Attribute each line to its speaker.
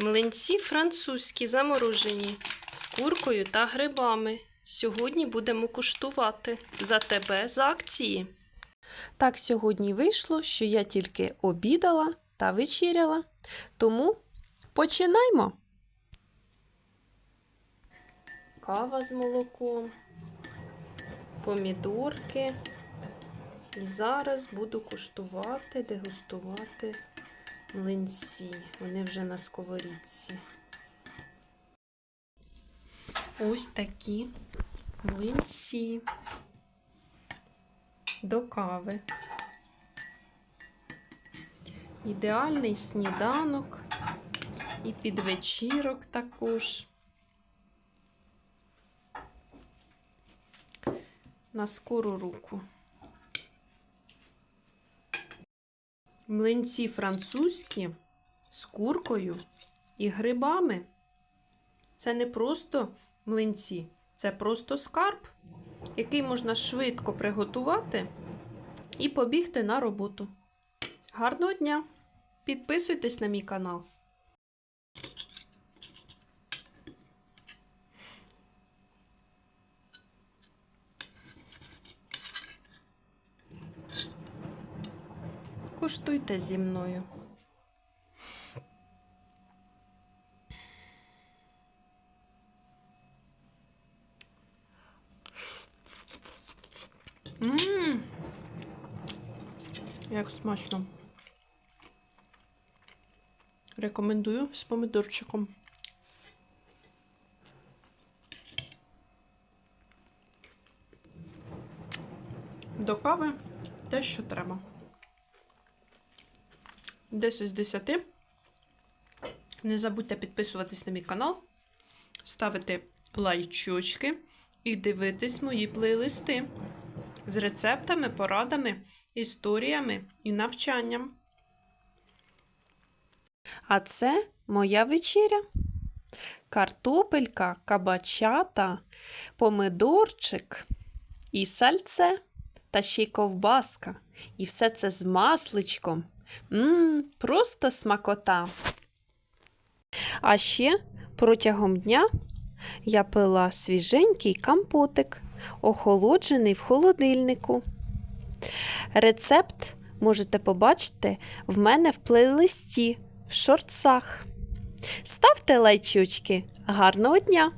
Speaker 1: Млинці французькі заморожені з куркою та грибами. Сьогодні будемо куштувати за тебе з акції. Так сьогодні вийшло, що я тільки обідала та вечеряла. Тому починаймо. Кава з молоком, помідорки. І зараз буду куштувати, дегустувати млинці. Вони вже на сковорідці. Ось такі млинці до кави. Ідеальний сніданок і під вечірок також. На скору руку. Млинці французькі з куркою і грибами. Це не просто млинці, це просто скарб, який можна швидко приготувати і побігти на роботу. Гарного дня! Підписуйтесь на мій канал. Куштуйте зі мною. Мм. Як смачно. Рекомендую з помидорчиком. До кави те, що треба. 10 з 10. Не забудьте підписуватись на мій канал, ставити лайчочки і дивитись мої плейлисти з рецептами, порадами, історіями і навчанням. А це моя вечеря. Картопелька, кабачата, помидорчик і сальце, та ще й ковбаска. І все це з масличком. Мм, просто смакота. А ще протягом дня я пила свіженький компотик, охолоджений в холодильнику. Рецепт можете побачити в мене в плейлисті в шортсах. Ставте лайчучки. Гарного дня!